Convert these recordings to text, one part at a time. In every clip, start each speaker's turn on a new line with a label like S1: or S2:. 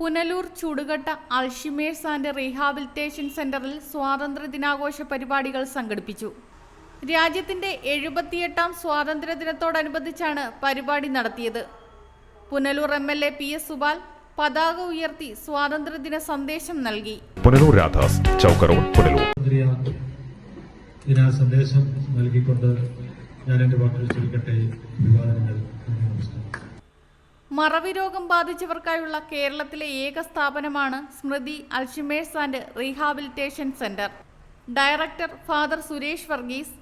S1: Punalur Chudukatta Alzheimer's and rehabilitation സെന്ററിൽ സ്വാതന്ത്ര്യ ദിനാഘോഷ പരിപാടികൾ സംഘടിപ്പിച്ചു. രാജ്യത്തിന്റെ എഴുപത്തിയെട്ടാം സ്വാതന്ത്ര്യ ദിനത്തോടനുബന്ധിച്ചാണ് പരിപാടി നടത്തിയത്. Punalur M L A P S Supal പതാക ഉയർത്തി സ്വാതന്ത്ര്യദിന സന്ദേശം നൽകി.
S2: പുനലൂർ രാധാസ് പുനലൂർ.
S3: സ്വാതന്ത്ര്യ ദിന സന്ദേശം നൽകിക്കൊണ്ട് ഞാൻ എന്റെ വാക്കുകൾ ചുരുക്കട്ടെ. നമസ്കാരം
S1: മറവി രോഗം ബാധിച്ചവർക്കായുള്ള കേരളത്തിലെ ഏക സ്ഥാപനമാണ് Smriti Alzheimer's and rehabilitation centre. Director father Suresh Varghese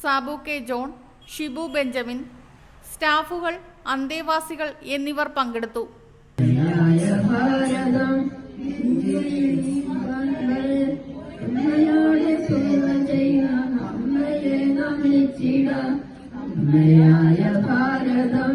S1: Sabu K John Shibu Benjamin സ്റ്റാഫുകൾ അന്തേവാസികൾ എന്നിവർ പങ്കെടുത്തു.
S4: Bharatham